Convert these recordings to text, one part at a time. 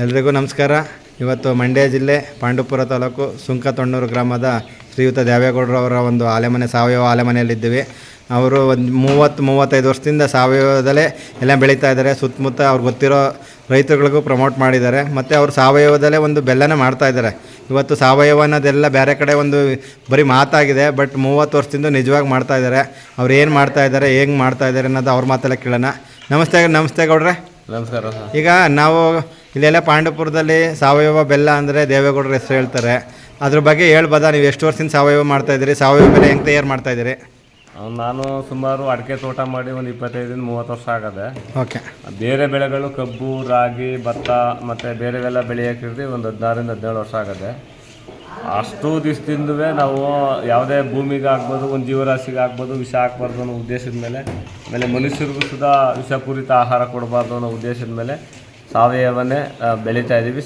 ಎಲ್ರಿಗೂ ನಮಸ್ಕಾರ. ಇವತ್ತು ಮಂಡ್ಯ ಜಿಲ್ಲೆ ಪಾಂಡುಪುರ ತಾಲೂಕು ಸುಂಕತೊಣ್ಣೂರು ಗ್ರಾಮದ ಶ್ರೀಯುತ ದೇವೇಗೌಡರು ಅವರ ಒಂದು ಆಲೆಮನೆ, ಸಾವಯವ ಆಲೆಮನೆಯಲ್ಲಿದ್ದೀವಿ. ಅವರು ಒಂದು ಮೂವತ್ತು, ಮೂವತ್ತೈದು ವರ್ಷದಿಂದ ಸಾವಯವದಲ್ಲೇ ಎಲ್ಲ ಬೆಳೀತಾ ಇದ್ದಾರೆ. ಸುತ್ತಮುತ್ತ ಅವ್ರು ಗೊತ್ತಿರೋ ರೈತರುಗಳಿಗೂ ಪ್ರಮೋಟ್ ಮಾಡಿದ್ದಾರೆ. ಮತ್ತು ಅವರು ಸಾವಯವದಲ್ಲೇ ಒಂದು ಬೆಲ್ಲನ ಮಾಡ್ತಾ ಇದ್ದಾರೆ. ಇವತ್ತು ಸಾವಯವ ಅನ್ನೋದೆಲ್ಲ ಬೇರೆ ಕಡೆ ಒಂದು ಬರೀ ಮಾತಾಗಿದೆ, ಬಟ್ ಮೂವತ್ತು ವರ್ಷದಿಂದ ನಿಜವಾಗಿ ಮಾಡ್ತಾ ಇದ್ದಾರೆ. ಅವ್ರು ಏನು ಮಾಡ್ತಾ ಇದ್ದಾರೆ, ಹೆಂಗೆ ಮಾಡ್ತಾ ಇದ್ದಾರೆ ಅನ್ನೋದು ಅವ್ರ ಮಾತೆಲ್ಲ ಕೇಳೋಣ. ನಮಸ್ತೆ ನಮಸ್ತೆ ಗೌಡ್ರೆ. ನಮಸ್ಕಾರ ಸರ್. ಈಗ ನಾವು ಇಲ್ಲೆಲ್ಲ ಪಾಂಡವಪುರದಲ್ಲಿ ಸಾವಯವ ಬೆಲ್ಲ ಅಂದರೆ ದೇವೇಗೌಡರ ಹೆಸರು ಹೇಳ್ತಾರೆ. ಅದ್ರ ಬಗ್ಗೆ ಹೇಳ್ಬೋದಾ? ನೀವು ಎಷ್ಟು ವರ್ಷದಿಂದ ಸಾವಯವ ಮಾಡ್ತಾ ಇದ್ದೀರಿ? ಸಾವಯವ ಬೆಲೆ ಹೆಂಗೆ ತಯಾರು ಮಾಡ್ತಾ ಇದ್ದೀರಿ? ಅವ್ನು ನಾನು ಸುಮಾರು ಅಡಿಕೆ ತೋಟ ಮಾಡಿ ಒಂದು ಇಪ್ಪತ್ತೈದರಿಂದ ಮೂವತ್ತು ವರ್ಷ ಆಗದೆ. ಓಕೆ. ಬೇರೆ ಬೆಳೆಗಳು ಕಬ್ಬು ರಾಗಿ ಭತ್ತ ಮತ್ತು ಬೇರೆವೆಲ್ಲ ಬೆಳೆಯೋಕ್ಕಿರ್ದು ಒಂದು ಹದಿನಾರರಿಂದ ಹದಿನೇಳು ವರ್ಷ ಆಗದೆ. ಅಷ್ಟು ದಿವಸದಿಂದವೇ ನಾವು ಯಾವುದೇ ಭೂಮಿಗೆ ಆಗ್ಬೋದು, ಒಂದು ಜೀವರಾಶಿಗೆ ಆಗ್ಬೋದು, ವಿಷ ಹಾಕ್ಬಾರ್ದು ಅನ್ನೋ ಉದ್ದೇಶದ ಮೇಲೆ, ಆಮೇಲೆ ಮನುಷ್ಯರಿಗೂ ಸುಧಾ ವಿಷಪೂರಿತ ಆಹಾರ ಕೊಡಬಾರ್ದು ಅನ್ನೋ ಉದ್ದೇಶದ ಮೇಲೆ ಸಾವಯವನೇ ಬೆಳೀತಾ ಇದ್ದೀವಿ.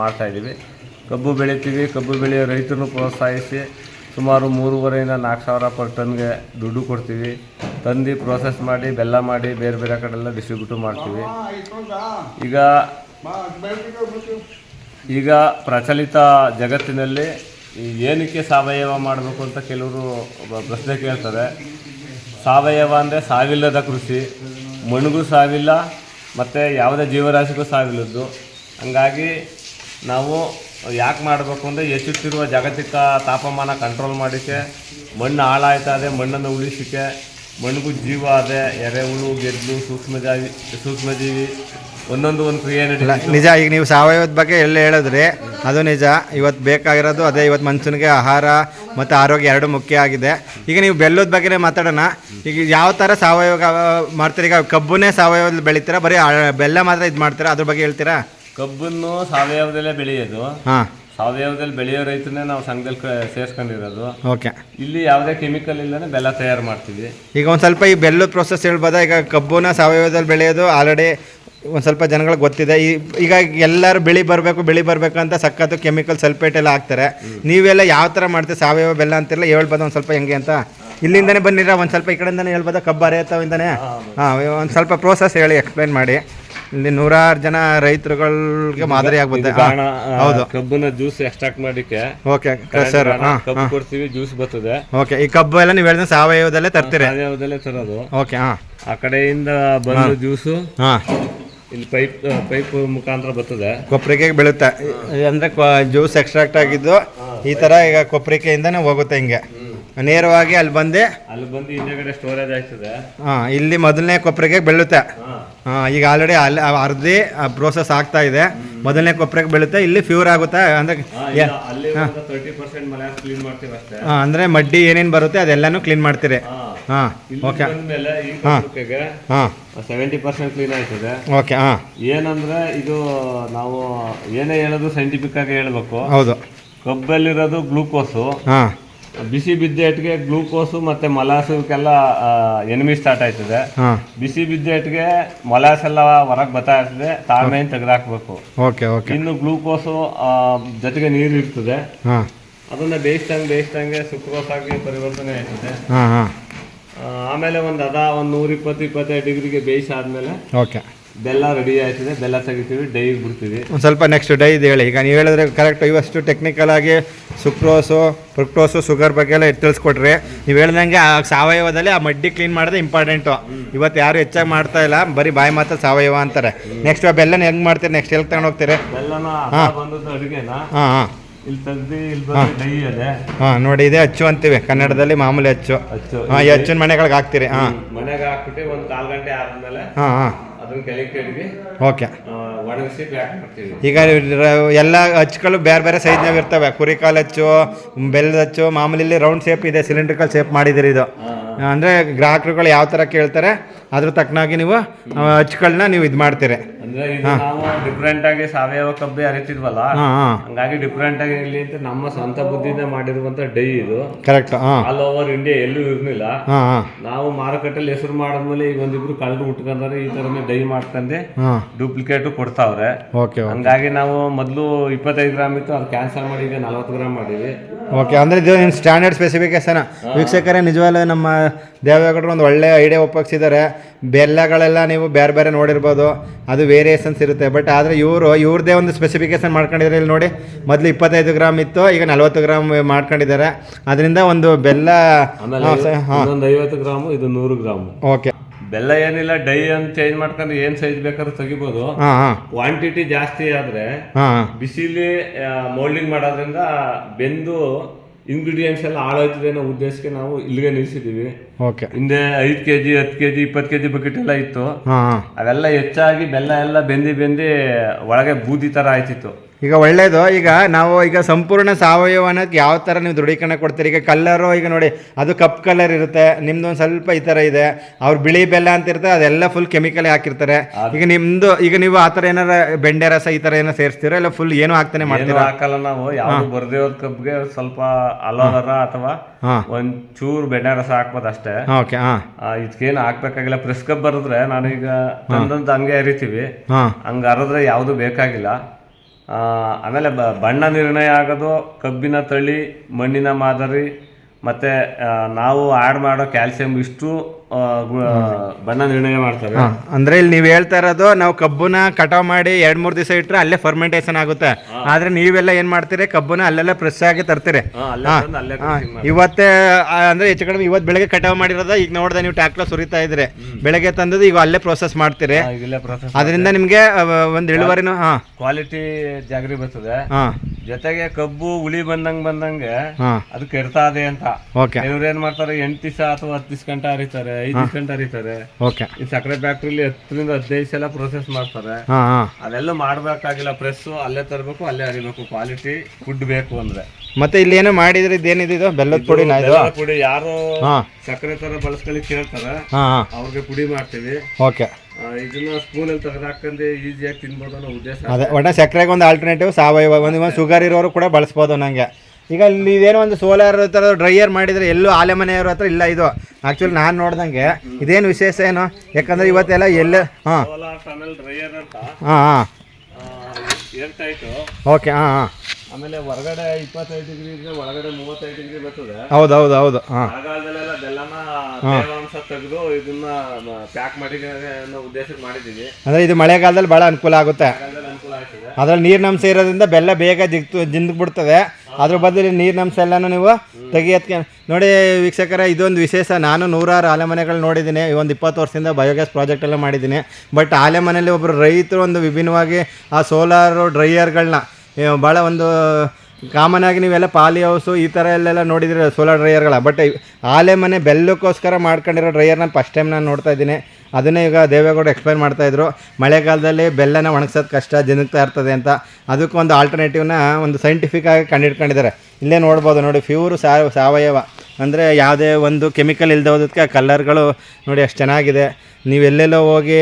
ಮಾಡ್ತಾ ಇದ್ದೀವಿ. ಕಬ್ಬು ಬೆಳಿತೀವಿ. ಕಬ್ಬು ಬೆಳೆಯೋ ರೈತರನ್ನು ಪ್ರೋತ್ಸಾಹಿಸಿ ಸುಮಾರು ಮೂರುವರೆಯಿಂದ ನಾಲ್ಕು ಸಾವಿರ ಪರ್ ಟನ್ಗೆ ದುಡ್ಡು ಕೊಡ್ತೀವಿ. ತಂದು ಪ್ರೋಸೆಸ್ ಮಾಡಿ, ಬೆಲ್ಲ ಮಾಡಿ, ಬೇರೆ ಬೇರೆ ಕಡೆಲ್ಲ ಡಿಸ್ಟ್ರಿಬ್ಯೂಟು ಮಾಡ್ತೀವಿ. ಈಗ ಈಗ ಪ್ರಚಲಿತ ಜಗತ್ತಿನಲ್ಲಿ ಏನಕ್ಕೆ ಸಾವಯವ ಮಾಡಬೇಕು ಅಂತ ಕೆಲವರು ಪ್ರಶ್ನೆ ಕೇಳ್ತಾರೆ. ಸಾವಯವ ಅಂದರೆ ಸಾವಿಲ್ಲದ ಕೃಷಿ. ಮಣ್ಣಿಗೂ ಸಾವಿಲ್ಲ, ಮತ್ತು ಯಾವುದೇ ಜೀವರಾಶಿಗೂ ಸಾವಿಲ್ಲದ್ದು. ಹಂಗಾಗಿ ನಾವು ಯಾಕೆ ಮಾಡಬೇಕು ಅಂದರೆ ಹೆಚ್ಚುತ್ತಿರುವ ಜಾಗತಿಕ ತಾಪಮಾನ ಕಂಟ್ರೋಲ್ ಮಾಡಿಕೆ, ಮಣ್ಣು ಹಾಳಾಯ್ತಾ ಇದೆ, ಮಣ್ಣನ್ನು ಉಳಿಸಿಕೆ, ಮಣ್ಣಿಗೂ ಜೀವ ಅದೇ ಎರೆಹುಳು ಗೆದ್ದು ಸೂಕ್ಷ್ಮಜೀವಿ ಸೂಕ್ಷ್ಮಜೀವಿ. ಒಂದೊಂದು ಒಂದು ಕ್ರಿಯೆ ನಡೀತಿತ್ತು ನಿಜ ಈಗ ನೀವು ಸಾವಯವದ ಬಗ್ಗೆ ಎಲ್ಲ ಹೇಳಿದ್ರಿ ಅದು ನಿಜ. ಇವತ್ತು ಬೇಕಾಗಿರೋದು ಅದೇ ಇವತ್ತು ಮನುಷ್ಯನಿಗೆ ಆಹಾರ ಮತ್ತು ಆರೋಗ್ಯ ಎರಡು ಮುಖ್ಯ ಆಗಿದೆ. ಈಗ ನೀವು ಬೆಲ್ಲದ ಬಗ್ಗೆನೇ ಮಾತಾಡೋಣ. ಈಗ ಯಾವ ಥರ ಸಾವಯವ ಮಾಡ್ತೀರಿ? ಈಗ ಕಬ್ಬನ್ನೇ ಸಾವಯವದಲ್ಲಿ ಬೆಳಿತೀರಾ? ಬರೀ ಆ- ಬೆಲ್ಲ ಮಾತ್ರ ಇದು ಮಾಡ್ತೀರಾ? ಅದ್ರ ಬಗ್ಗೆ ಹೇಳ್ತೀರಾ? ಕಬ್ಬನ್ನು ಸಾವಯವದಲ್ಲೇ ಬೆಳೆಯೋದು. ಹಾಂ. ಸಾವಯವದಲ್ಲಿ ಬೆಳೆಯೋ ರೈತನೇ ನಾವು ಸಂಘದಲ್ಲಿ ಕ- ಸೇರ್ಸ್ಕೊಂಡಿರೋದು. ಓಕೆ. ಇಲ್ಲಿ ಯಾವುದೇ ಕೆಮಿಕಲ್ ಇಲ್ಲದೆ ಬೆಲ್ಲ ತಯಾರು ಮಾಡ್ತೀವಿ. ಈಗ ಒಂದು ಸ್ವಲ್ಪ ಈ ಬೆಲ್ಲದ ಪ್ರೊಸೆಸ್ ಹೇಳ್ಬೋದಾ? ಈಗ ಕಬ್ಬುನ ಸಾವಯವದಲ್ಲಿ ಬೆಳೆಯೋದು ಆಲ್ರೆಡಿ ಒಂದು ಸ್ವಲ್ಪ ಜನಗಳಿಗೆ ಗೊತ್ತಿದೆ. ಈ ಈಗ ಎಲ್ಲರೂ ಬೆಳಿ ಬರಬೇಕು ಬೆಳಿ ಬರಬೇಕು ಅಂತ ಸಖತ್ತು ಕೆಮಿಕಲ್ ಸಲ್ಫೇಟ್ ಎಲ್ಲ ಹಾಕ್ತಾರೆ. ನೀವೆಲ್ಲ ಯಾವ ಥರ ಮಾಡ್ತೀವಿ ಸಾವಯವ ಬೆಲ್ಲ ಅಂತಿರಲ್ಲ ಹೇಳ್ಬೋದ ಒಂದು ಸ್ವಲ್ಪ ಹೆಂಗೆ ಅಂತ. ಇಲ್ಲಿಂದನೇ ಬಂದಿರ ಒಂದು ಸ್ವಲ್ಪ ಈ ಕಡೆಯಿಂದನೇ ಹೇಳ್ಬೋದಾ ಕಬ್ಬು ಅರೆಯತ್ತವಿಂದನೇ ಹಾಂ ಒಂದು ಸ್ವಲ್ಪ ಪ್ರೋಸೆಸ್ ಹೇಳಿ ಎಕ್ಸ್ಪ್ಲೈನ್ ಮಾಡಿ. ಇಲ್ಲಿ ನೂರಾರು ಜನ ರೈತರುಗಳಿಗೆ ಮಾದರಿ ಆಗ್ಬೋದು ಹೌದು. ಕಬ್ಬನ್ನ ಜ್ಯೂಸ್ ಎಕ್ಸ್ಟ್ರಾಕ್ಟ್ ಮಾಡಿಕ್ಕೆ ಓಕೆ ಸರ್ ಕಬ್ಬು ಕೊಡ್ತೀವಿ ಜ್ಯೂಸ್ ಬರ್ತದೆ. ಓಕೆ ಈ ಕಬ್ಬು ಎಲ್ಲ ನೀವು ಹೇಳಿದ್ರೆ ಸಾವಯವದಲ್ಲೇ ತರ್ತೀರಿ. ಸಾವಯವದಲ್ಲೇ ತರೋದು. ಓಕೆ ಹಾಂ. ಆ ಕಡೆಯಿಂದ ಬಂದು ಜ್ಯೂಸು ಹಾಂ. ಇಲ್ಲಿ ಪೈಪ್ ಪೈಪ್ ಮುಖಾಂತರ ಬರ್ತದೆ. ಕೊಪ್ಪರಿಕೆ ಬೀಳುತ್ತೆ. ಅಂದರೆ ಜ್ಯೂಸ್ ಎಕ್ಸ್ಟ್ರಾಕ್ಟ್ ಆಗಿದ್ದು ಈ ಥರ ಈಗ ಕೊಪ್ಪರಿಕೆಯಿಂದನೇ ಹೋಗುತ್ತೆ ಹಿಂಗೆ. ನೇರವಾಗಿ ಅಲ್ಲಿ ಬಂದು ಅಲ್ಲಿ ಬಂದು ಹಿಂದೆಗಡೆ ಸ್ಟೋರೇಜ್ ಆಗ್ತದೆ. ಹಾಂ ಇಲ್ಲಿ ಮೊದಲನೇ ಕೊಪ್ರಿಗೆ ಬೀಳುತ್ತೆ. ಹಾ. ಈಗ ಆಲ್ರೆಡಿ ಅಲ್ಲಿ ಅರ್ಧಿ ಪ್ರೋಸೆಸ್ ಆಗ್ತಾ ಇದೆ. ಮೊದಲನೇ ಕೊಪ್ರಿಗೆ ಬೀಳುತ್ತೆ ಇಲ್ಲಿ ಫ್ಯೂರ್ ಆಗುತ್ತೆ. ಅಂದರೆ ಹಾಂ ಅಂದರೆ ಮಡ್ಡಿ ಏನೇನು ಬರುತ್ತೆ ಅದೆಲ್ಲನೂ ಕ್ಲೀನ್ ಮಾಡ್ತೀರಿ. ಹಾ. ಓಕೆ ಬಂದ್ಮೇಲೆ ಈ ಹಾಂ. ಸೆವೆಂಟಿ ಪರ್ಸೆಂಟ್ ಕ್ಲೀನ್ ಆಯ್ತದೆ ಓಕೆ ಹಾಂ. ಏನಂದ್ರೆ ಇದು ನಾವು ಏನೇ ಹೇಳೋದು ಸೈಂಟಿಫಿಕ್ ಆಗಿ ಹೇಳ್ಬೇಕು. ಹೌದು. ಕಬ್ಬಲ್ಲಿರೋದು ಗ್ಲೂಕೋಸು ಹಾಂ. ಬಿಸಿ ಬಿದ್ದೆಟ್ಗೆ ಗ್ಲೂಕೋಸು ಮತ್ತೆ ಮಲಾಸಕ್ಕೆಲ್ಲ ಎನಿಮಿ ಸ್ಟಾರ್ಟ್ ಆಯ್ತದೆ ಬಿಸಿ ಬಿದ್ದೆಟ್ಗೆ ಮೊಲಾಸ್ ಎಲ್ಲ ಹೊರಗೆ ಬರ್ತಾ ಇರ್ತದೆ. ತಾಳ್ಮೆಯನ್ನು ತೆಗೆದಾಕ್ಬೇಕು. ಓಕೆ ಓಕೆ ಇನ್ನು ಗ್ಲೂಕೋಸು ಜೊತೆಗೆ ನೀರು ಇರ್ತದೆ ಹಾಂ. ಅದನ್ನ ಬೇಯಿಸ್ದಂಗೆ ಬೇಯಿಸ್ದಂಗೆ ಸುಕ್ರೋಸ್ ಆಗಿ ಪರಿವರ್ತನೆ ಆಯ್ತದೆ. ಹಾಂ ಹಾಂ. ಆ, ಆಮೇಲೆ ಒಂದು ಅದ ಒಂದು ನೂರ ಇಪ್ಪತ್ತು ಇಪ್ಪತ್ತೈದು ಡಿಗ್ರಿಗೆ ಬೇಯಿಸಾದ್ಮೇಲೆ ಓಕೆ ಬೆಲ್ಲ ರೆಡಿ ಆಯ್ತದೆ ಬೆಲ್ಲ ತೆಗಿತೀವಿ ಡೈಗೆ ಬಿಡ್ತೀವಿ. ಒಂದು ಸ್ವಲ್ಪ ನೆಕ್ಸ್ಟ್ ಡೈ ಇದು ಹೇಳಿ. ಈಗ ನೀವು ಹೇಳಿದ್ರೆ ಕರೆಕ್ಟ್ ಇವಷ್ಟು ಟೆಕ್ನಿಕಲ್ ಆಗಿ ಸುಕ್ರೋಸು ಫ್ರುಕ್ಟೋಸು ಶುಗರ್ ಬಗ್ಗೆ ಎಲ್ಲ ತಿಳಿಸ್ಕೊಟ್ರಿ. ನೀವು ಹೇಳ್ದಂಗೆ ಆ ಸಾವಯವದಲ್ಲಿ ಆ ಮಡ್ಡಿ ಕ್ಲೀನ್ ಮಾಡೋದು ಇಂಪಾರ್ಟೆಂಟು ಇವತ್ತು ಯಾರು ಹೆಚ್ಚಾಗಿ ಮಾಡ್ತಾ ಇಲ್ಲ ಬರೀ ಬಾಯಿ ಮಾತ್ರ ಸಾವಯವ ಅಂತಾರೆ. ನೆಕ್ಸ್ಟ್ ಆ ಬೆಲ್ಲನ ಹೆಂಗೆ ಮಾಡ್ತೀರಿ? ನೆಕ್ಸ್ಟ್ ಎಲ್ಲಿ ತಗೊಂಡೋಗ್ತೀರಿ ಬೆಲ್ಲನ ಹದ ಬಂದದ್ದು ಅಡುಗೆನ ಹಾಂ ಹಾಂ. ಇಲ್ಲಿ ತೆಗ್ದು ಇಲ್ಲಿ ಬಂದು ಡೈ ಅದೇ ಹಾಂ ನೋಡಿ ಇದೆ ಅಚ್ಚು ಅಂತೀವಿ ಕನ್ನಡದಲ್ಲಿ ಮಾಮೂಲಿ ಅಚ್ಚು. ಅಚ್ಚು. ಹಾಂ ಈ ಅಚ್ಚಿನ ಮನೆಗಳಿಗೆ ಹಾಕ್ತೀರಿ ಹಾಂ. ಮನೆಗೆ ಹಾಕ್ಬಿಟ್ಟು ಒಂದು ಕಾಲು ಗಂಟೆ ಆದ್ಮೇಲೆ ಹಾಂ ಹಾಂ. ಅದನ್ನ ಕೆಳಗೆ ಕೆಳಗೆ ಓಕೆ. ಒಣಗಿಸಿ ಪ್ಯಾಕ್ ಮಾಡ್ತೀವಿ. ಈಗ ಎಲ್ಲ ಹಚ್ಚುಗಳು ಬೇರೆ ಬೇರೆ ಸೈಜ್ನಾಗ ಇರ್ತವೆ. ಕುರಿ ಕಾಲು ಹಚ್ಚು ಬೆಲ್ಲದ ಹಚ್ಚು ಮಾಮೂಲಿ ರೌಂಡ್ ಶೇಪ್ ಇದೆ ಸಿಲಿಂಡ್ರಿಕಲ್ ಶೇಪ್ ಮಾಡಿದಿರಿ ಇದು. ಅಂದರೆ ಗ್ರಾಹಕರುಗಳು ಯಾವ ಥರ ಕೇಳ್ತಾರೆ ಅದ್ರ ತಕ್ಕನಾಗಿ ನೀವು ಹಚ್ಚುಗಳನ್ನ ನೀವು ಇದು ಮಾಡ್ತೀರಿ. ಅಂದ್ರೆ ಇದು ನಾವು ಡಿಫ್ರೆಂಟ್ ಆಗಿ ಸಾವಯವ ಕಬ್ಬೆ ಅರಿತಿದ್ವಲ್ಲ ಹಂಗಾಗಿ ಡಿಫ್ರೆಂಟ್ ಆಗಿ ಇಲ್ಲಿ ಅಂತ ನಮ್ಮ ಸ್ವಂತ ಬುದ್ಧಿಯಿಂದ ಮಾಡಿರುವಂತ ಡೈ ಇದು. ಕರೆಕ್ಟ್ ಆಲ್ ಓವರ್ ಇಂಡಿಯಾ ಎಲ್ಲೂ ಇರ್ಲಿಲ್ಲ. ನಾವು ಮಾರುಕಟ್ಟೆಲಿ ಹೆಸರು ಮಾಡಿದ್ಮೇಲೆ ಈಗ ಒಂದಿಬ್ರು ಕಳ್ಳರು ಉಟ್ಕೊಂಡ್ರೆ ಈ ತರನೇ ಡೈ ಮಾಡ್ಕೊಂಡೆ ಡೂಪ್ಲಿಕೇಟ್ ಕೊಡ್ತಾವ್ರೆ. ಹಂಗಾಗಿ ನಾವು ಮೊದಲು ಇಪ್ಪತ್ತೈದು ಗ್ರಾಮ್ ಇತ್ತು ಅದು ಕ್ಯಾನ್ಸಲ್ ಮಾಡಿ ಈಗ ನಲ್ವತ್ತು ಗ್ರಾಮ್ ಮಾಡಿವಿ ಓಕೆ ಅಂದ್ರೆ ಇದು ನಿಮ್ಮ ಸ್ಟ್ಯಾಂಡರ್ಡ್ ಸ್ಪೆಸಿಫಿಕೇಶನ್ ವೀಕ್ಷಕರೇ ನಿಜವಾಗ್ಲೂ ನಮ್ಮ ದೇವೇಗೌಡರು ಒಂದು ಒಳ್ಳೆ ಐಡಿಯಾ ಒಪ್ಪಿಸಿದ್ದಾರೆ. ಬೆಲ್ಲಗಳೆಲ್ಲ ನೀವು ಬೇರೆ ಬೇರೆ ನೋಡಿರ್ಬೋದು. ಅದು ವೇರಿಯೇಷನ್ಸ್ ಇರುತ್ತೆ. ಬಟ್ ಆದರೆ ಇವರು ಇವ್ರದ್ದೇ ಒಂದು ಸ್ಪೆಸಿಫಿಕೇಶನ್ ಮಾಡ್ಕೊಂಡಿದ್ದಾರೆ ಇಲ್ಲಿ ನೋಡಿ ಮೊದಲು ಇಪ್ಪತ್ತೈದು ಗ್ರಾಮ್ ಇತ್ತು ಈಗ ನಲ್ವತ್ತು ಗ್ರಾಮ್ ಮಾಡ್ಕೊಂಡಿದ್ದಾರೆ ಅದರಿಂದ ಒಂದು ಬೆಲ್ಲ ಐವತ್ತು ಗ್ರಾಮು ಇದು ನೂರು ಗ್ರಾಮ್ ಓಕೆ ಬೆಲ್ಲ ಏನಿಲ್ಲ ಡೈ ಅಂತ ಚೇಂಜ್ ಮಾಡ್ಕೊಂಡು ಏನ್ ಸೈಜ್ ಬೇಕಾದ್ರೂ ತೆಗಿಬಹುದು ಕ್ವಾಂಟಿಟಿ ಜಾಸ್ತಿ ಆದ್ರೆ ಬಿಸಿಲಿ ಮೋಲ್ಡಿಂಗ್ ಮಾಡೋದ್ರಿಂದ ಬೆಂದು ಇಂಗ್ರೀಡಿಯೆಂಟ್ಸ್ ಎಲ್ಲ ಹಾಳಾಯ್ತದೆ ಅನ್ನೋ ಉದ್ದೇಶಕ್ಕೆ ನಾವು ಇಲ್ಲಿಗೆ ನಿಲ್ಸಿದೀವಿ ಓಕೆ ಹಿಂದೆ ಐದು ಕೆ ಜಿ ಹತ್ತು ಕೆ ಜಿ ಇಪ್ಪತ್ತು ಕೆ ಜಿ ಬಕೆಟ್ ಎಲ್ಲ ಇತ್ತು. ಹಾಂ. ಅವೆಲ್ಲ ಹೆಚ್ಚಾಗಿ ಬೆಲ್ಲ ಎಲ್ಲ ಬೆಂದಿ ಬೆಂದಿ ಒಳಗೆ ಬೂದಿ ತರ ಆಯ್ತಿತ್ತು. ಈಗ ಒಳ್ಳೇದು ಈಗ ನಾವು ಈಗ ಸಂಪೂರ್ಣ ಸಾವಯವ ಯಾವ ಥರ ನೀವು ದೃಢೀಕರಣ ಕೊಡ್ತೀರಿ? ಈಗ ಕಲ್ಲರು ಈಗ ನೋಡಿ ಅದು ಕಪ್ ಕಲರ್ ಇರುತ್ತೆ ನಿಮ್ದು ಒಂದು ಸ್ವಲ್ಪ ಈ ಥರ ಇದೆ. ಅವ್ರು ಬಿಳಿ ಬೆಲ್ಲ ಅಂತ ಇರುತ್ತೆ ಅದೆಲ್ಲ ಫುಲ್ ಕೆಮಿಕಲ್ ಹಾಕಿರ್ತಾರೆ. ಈಗ ನಿಮ್ದು ಈಗ ನೀವು ಆ ಥರ ಏನಾರ ಬೆಂಡೆ ರಸ ಈ ಥರ ಏನೋ ಸೇರಿಸ್ತೀರಾ? ಇಲ್ಲ ಫುಲ್ ಏನು ಹಾಕ್ತಾನೆ ಮಾಡ್ತೀರ? ಹಾಕಲ್ಲ ನಾವು. ಯಾವ್ದು ಬರ್ದೇ ಹೋದ ಕಬ್ಗೆ ಸ್ವಲ್ಪ ಅಲೋವೆರ ಅಥವಾ ಒಂದ್ ಚೂರು ಬೆಣ್ಣೆ ರಸ ಹಾಕ್ಬೋದು ಅಷ್ಟೇ. ಓಕೆ ಇದಕ್ಕೇನು ಹಾಕ್ಬೇಕಾಗಿಲ್ಲ. ಪ್ರೆಸ್ ಕಪ್ ಬರೆದ್ರೆ ನಾನೀಗ ತಂದಂತ ಹಂಗೆ ಹರಿತೀವಿ ಹಂಗ ಹರಿದ್ರೆ ಯಾವುದು ಬೇಕಾಗಿಲ್ಲ. ಆಮೇಲೆ ಬಣ್ಣ ನಿರ್ಣಯ ಆಗೋದು ಕಬ್ಬಿನ ತಳಿ ಮಣ್ಣಿನ ಮಾದರಿ ಮತ್ತೆ ನಾವು ಆಡ್ ಮಾಡೋ ಕ್ಯಾಲ್ಸಿಯಂ ಇಷ್ಟು ಬಣ್ಣ ನಿರ್ಣಯ ಮಾಡ್ತಾರೆ ಅಂದ್ರೆ ಇಲ್ಲಿ ನೀವು ಹೇಳ್ತಾ ಇರೋದು ನಾವು ಕಬ್ಬುನ ಕಟಾವ್ ಮಾಡಿ ಎರಡ್ ಮೂರ್ ದಿವಸ ಇಟ್ಟರೆ ಅಲ್ಲೇ ಫರ್ಮೆಂಟೇಷನ್ ಆಗುತ್ತೆ. ಆದ್ರೆ ನೀವೆಲ್ಲ ಏನ್ ಮಾಡ್ತೀರಿ ಕಬ್ಬುನ ಅಲ್ಲೆಲ್ಲ ಫ್ರೆಶ್ ಆಗಿ ತರ್ತೀರಿ. ಇವತ್ತೇ ಅಂದ್ರೆ ಹೆಚ್ಚು ಕಡಿಮೆ ಇವತ್ತು ಬೆಳಗ್ಗೆ ಕಟಾವ್ ಮಾಡಿರೋದ ಈಗ ನೋಡ್ದೆ ನೀವು ಟ್ಯಾಕ್ಟರ್ ಸುರಿತಾ ಇದ್ರಿ. ಬೆಳಗ್ಗೆ ತಂದದ್ದು ಈಗ ಅಲ್ಲೇ ಪ್ರೋಸೆಸ್ ಮಾಡ್ತೀರಿ. ಅದರಿಂದ ನಿಮಗೆ ಒಂದು ಇಳುವರಿನ ಹಾಂ. ಕ್ವಾಲಿಟಿ ಜಾಗರಿ ಬರ್ತದೆ. ಹಾಂ. ಜೊತೆಗೆ ಕಬ್ಬು ಹುಳಿ ಬಂದಂಗ್ ಬಂದಂಗೆ ಹಾಂ. ಅದು ಕೆಡ್ತಾ ಇದೆ ಅಂತ. ಓಕೆ. ಕೆಲವ್ರು ಏನ್ ಮಾಡ್ತಾರೆ ಎಂಟು ದಿವಸ ಅಥವಾ ಹತ್ತು ದಿವಸ ಗಂಟೆ ಹರಿತಾರೆ ಐದು ದಿವಸ ಗಂಟೆ ಹರಿತಾರೆ. ಓಕೆ. ಈ ಸಕ್ಕರೆ ಫ್ಯಾಕ್ಟ್ರಿಲಿ ಹತ್ತರಿಂದ ಹದಿನೈದು ಸಲ ಪ್ರೊಸೆಸ್ ಮಾಡ್ತಾರೆ. ಹಾಂ ಹಾಂ. ಅದೆಲ್ಲ ಮಾಡ್ಬೇಕಾಗಿಲ್ಲ. ಪ್ರೆಸ್ ಅಲ್ಲೇ ತರಬೇಕು ಅಲ್ಲೇ ಹರಿಬೇಕು. ಕ್ವಾಲಿಟಿ ಫುಡ್ ಬೇಕು ಅಂದ್ರೆ. ಮತ್ತೆ ಇಲ್ಲಿ ಏನೋ ಮಾಡಿದ್ರೆ ಇದೇನಿದೆ ಇದು ಬೆಲ್ಲದ ಪುಡಿನ ಇದು? ಬೆಲ್ಲದ ಪುಡಿ ಯಾರು ಹಾಂ. ಸಕ್ಕರೆ ತರ ಬಳಸ್ಕೊಳ್ಳಿ ಕೇಳ್ತಾರ. ಹಾಂ ಹಾಂ. ಅವ್ರಿಗೆ ಪುಡಿ ಮಾಡ್ತೀವಿ. ಓಕೆ. ಆ, ಇದನ್ನ ಸ್ಪೂನಲ್ಲಿ ತೆಗೆದು ಹಾಕೊಂಡು ಈಸಿಯಾಗಿ ತಿನ್ಬೋದು ಅನ್ನೋ ಉದ್ದೇಶ ಅದೇ ಒಟ್ಟ ಸಕ್ಕರೆಗೆ ಒಂದು ಆಲ್ಟರ್ನೇಟಿವ್ ಸಾವಯವ ಒಂದು ಒಂದು ಶುಗರ್ ಇರೋರು ಕೂಡ ಬಳಸ್ಬೋದು ನನಗೆ ಈಗ ಇಲ್ಲಿ ಇದೇನೋ ಒಂದು ಸೋಲಾರ್ ಥರ ಡ್ರೈಯರ್ ಮಾಡಿದರೆ ಎಲ್ಲೂ ಆಲೆ ಮನೆಯವ್ರ ಹತ್ರ ಇಲ್ಲ ಇದು. ಆ್ಯಕ್ಚುಲಿ ನಾನು ನೋಡ್ದಂಗೆ ಇದೇನು ವಿಶೇಷ ಏನು? ಯಾಕಂದರೆ ಇವತ್ತೆಲ್ಲ ಎಲ್ಲ ಹಾಂ. ಸೋಲಾರ್ ಟನಲ್ ಡ್ರೈಯರ್ ಅಂತ ಹಾಂ ಹಾಂ. ಟೈಟು ಓಕೆ ಹಾಂ ಹಾಂ. ಆಮೇಲೆ ಹೊರಗಡೆ ಇಪ್ಪತ್ತೈದು ಡಿಗ್ರಿ ಇದ್ರೆ ಒಳಗಡೆ ಮೂವತ್ತೈದು ಡಿಗ್ರಿ ಬರ್ತದೆ. ಹೌದು ಹೌದು ಹೌದು ಹಾಂ. ಮಳೆಗಾಲದಲ್ಲೆಲ್ಲ ಬೆಲ್ಲನ ತೇವಾಂಶ ತೆಗೆದು ಇದನ್ನ ಪ್ಯಾಕ್ ಮಾಡಿ ಅನ್ನೋ ಉದ್ದೇಶಕ್ಕೆ ಮಾಡಿದ್ದೀವಿ ಅಂದರೆ ಇದು ಮಳೆಗಾಲದಲ್ಲಿ ಭಾಳ ಅನುಕೂಲ ಆಗುತ್ತೆ. ಮಳೆಗಾಲದಲ್ಲಿ ಅನುಕೂಲ ಆಗ್ತದೆ. ಅದ್ರಲ್ಲಿ ನೀರಿನಂಶ ಇರೋದ್ರಿಂದ ಬೆಲ್ಲ ಬೇಗ ಜಿಗ್ತು ಜಿಂದ್ಬಿಡ್ತದೆ ಅದ್ರ ಬದಲು ನೀರಿನಂಶ ಎಲ್ಲನೂ ನೀವು ತೆಗಿಯೋದಕ್ಕೆ ನೋಡಿ ವೀಕ್ಷಕರ ಇದೊಂದು ವಿಶೇಷ. ನಾನು ನೂರಾರು ಆಲೆಮನೆಗಳು ನೋಡಿದ್ದೀನಿ. ಈ ಒಂದು ಇಪ್ಪತ್ತು ವರ್ಷದಿಂದ ಬಯೋಗ್ಯಾಸ್ ಪ್ರಾಜೆಕ್ಟ್ ಎಲ್ಲ ಮಾಡಿದ್ದೀನಿ. ಬಟ್ ಆಲೆಮನೆಯಲ್ಲಿ ಒಬ್ಬರು ರೈತರು ಒಂದು ವಿಭಿನ್ನವಾಗಿ ಆ ಸೋಲಾರು ಡ್ರೈಯರ್ಗಳನ್ನ ಭಾಳ ಒಂದು ಕಾಮನ್ ಆಗಿ ನೀವೆಲ್ಲ ಪಾಲಿ ಹೌಸು ಈ ಥರ ಎಲ್ಲೆಲ್ಲ ನೋಡಿದ್ರೆ ಸೋಲಾರ್ ಡ್ರೈಯರ್ಗಳ ಬಟ್ ಆಲೆ ಮನೆ ಬೆಲ್ಲಕ್ಕೋಸ್ಕರ ಮಾಡ್ಕೊಂಡಿರೋ ಡ್ರೈಯರ್ ನಾನು ಫಸ್ಟ್ ಟೈಮ್ ನಾನು ನೋಡ್ತಾ ಇದ್ದೀನಿ. ಅದನ್ನೇ ಈಗ ದೇವೇಗೌಡ ಎಕ್ಸ್ಪ್ಲೈನ್ ಮಾಡ್ತಾಯಿದ್ರು ಮಳೆಗಾಲದಲ್ಲಿ ಬೆಲ್ಲನ ಒಣಗಿಸೋದು ಕಷ್ಟ ಜಿನುಗ್ತಾ ಇರ್ತದೆ ಅಂತ. ಅದಕ್ಕೆ ಒಂದು ಆಲ್ಟರ್ನೇಟಿವ್ನ ಒಂದು ಸೈಂಟಿಫಿಕ್ ಆಗಿ ಕಂಡುಹಿಡ್ಕೊಂಡಿದ್ದಾರೆ ಇಲ್ಲೇ ನೋಡ್ಬೋದು ನೋಡಿ ಫ್ಯೂರ್ ಸಾವಯವ. ಅಂದರೆ ಯಾವುದೇ ಒಂದು ಕೆಮಿಕಲ್ ಇಲ್ಲದೆ ಹೋದಕ್ಕೆ ಕಲರ್ಗಳು ನೋಡಿ ಅಷ್ಟು ಚೆನ್ನಾಗಿದೆ. ನೀವು ಎಲ್ಲೆಲ್ಲೋ ಹೋಗಿ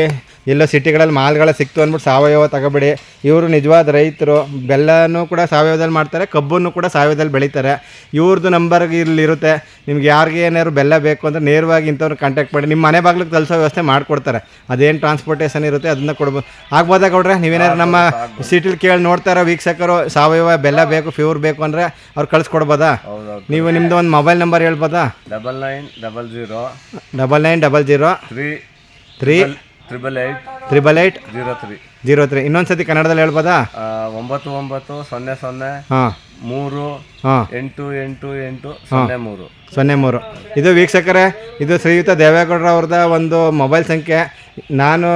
ಎಲ್ಲೋ ಸಿಟಿಗಳಲ್ಲಿ ಮಾಲ್ಗಳ ಸಿಕ್ತು ಅಂದ್ಬಿಟ್ಟು ಸಾವಯವ ತಗೋಬೇಡಿ. ಇವರು ನಿಜವಾದ ರೈತರು. ಬೆಲ್ಲನೂ ಕೂಡ ಸಾವಯವದಲ್ಲಿ ಮಾಡ್ತಾರೆ ಕಬ್ಬನ್ನು ಕೂಡ ಸಾವಯವದಲ್ಲಿ ಬೆಳೀತಾರೆ. ಇವ್ರದ್ದು ನಂಬರ್ ಇಲ್ಲಿರುತ್ತೆ. ನಿಮ್ಗೆ ಯಾರಿಗೆ ಏನಾದ್ರು ಬೆಲ್ಲ ಬೇಕು ಅಂದರೆ ನೇರವಾಗಿ ಇಂಥವ್ರು ಕಾಂಟ್ಯಾಕ್ಟ್ ಮಾಡಿ ನಿಮ್ಮ ಮನೆ ಬಾಗ್ಲಿಗೆ ತಲುಸೋ ವ್ಯವಸ್ಥೆ ಮಾಡಿಕೊಡ್ತಾರೆ. ಅದೇನು ಟ್ರಾನ್ಸ್ಪೋರ್ಟೇಷನ್ ಇರುತ್ತೆ ಅದನ್ನ ಕೊಡ್ಬೋದು. ಆಗ್ಬೋದಾ ಕೊಡ್ರೆ ನೀವೇನಾದ್ರು ನಮ್ಮ ಸಿಟಿಲಿ ಕೇಳಿ ನೋಡ್ತಾರ ವೀಕ್ಷಕರು ಸಾವಯವ ಬೆಲ್ಲ ಬೇಕು ಫ್ಯೂರ್ ಬೇಕು ಅಂದರೆ ಅವ್ರು ಕಳಿಸ್ಕೊಡ್ಬೋದಾ? ನೀವು ನಿಮ್ಮದು ಒಂದು ಮೊಬೈಲ್ ನಂಬರ್ ಹೇಳ್ಬೋದಾ? Double nine double zero double nine double zero three three triple eight triple eight zero three zero three ಇನ್ನೊಂದು ಸತಿ ಕನ್ನಡದಲ್ಲಿ ಹೇಳ್ಬೋದಾ? ಒಂಬತ್ತು ಒಂಬತ್ತು ಸೊನ್ನೆ ಸೊನ್ನೆ ಹಾಂ. ಮೂರು ಹಾಂ. ಎಂಟು ಎಂಟು ಎಂಟು ಸೊನ್ನೆ ಮೂರು. ಸೊನ್ನೆ ಮೂರು. ಇದು ವೀಕ್ಷಕರೇ ಇದು ಶ್ರೀಯುತ ದೇವೇಗೌಡರ ಅವ್ರದ ಒಂದು ಮೊಬೈಲ್ ಸಂಖ್ಯೆ. ನಾನು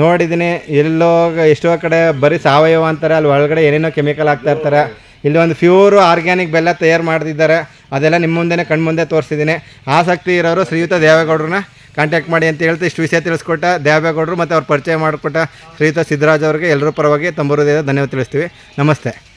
ನೋಡಿದ್ದೀನಿ ಎಲ್ಲೋ ಎಷ್ಟೋ ಕಡೆ ಬರೀ ಸಾವಯವ ಅಂತಾರೆ ಅಲ್ಲಿ ಒಳಗಡೆ ಏನೇನೋ ಕೆಮಿಕಲ್ ಹಾಕ್ತಾ ಇರ್ತಾರೆ. ಇಲ್ಲಿ ಒಂದು ಪ್ಯೂರು ಆರ್ಗ್ಯಾನಿಕ್ ಬೆಲ್ಲ ತಯಾರು ಮಾಡ್ತಿದ್ದಾರೆ. ಅದೆಲ್ಲ ನಿಮ್ಮ ಮುಂದೆನೇ ಕಣ್ಮುಂದೆ ತೋರಿಸಿದ್ದೀನಿ. ಆಸಕ್ತಿ ಇರೋರು ಶ್ರೀಯುತ ದೇವೇಗೌಡ್ರನ್ನ ಕಾಂಟ್ಯಾಕ್ಟ್ ಮಾಡಿ ಅಂತ ಹೇಳ್ತಾ ಇಷ್ಟು ವಿಷಯ ತಿಳಿಸ್ಕೊಟ್ಟ ದೇವೇಗೌಡರು ಮತ್ತು ಅವ್ರು ಪರಿಚಯ ಮಾಡಿಕೊಟ್ಟ ಶ್ರೀಯುತ ಸಿದ್ದರಾಜ್ ಅವರಿಗೆ ಎಲ್ಲರೂ ಪರವಾಗಿ ತಂಬೂರು ಧನ್ಯವಾದ ತಿಳಿಸ್ತೀವಿ. ನಮಸ್ತೆ.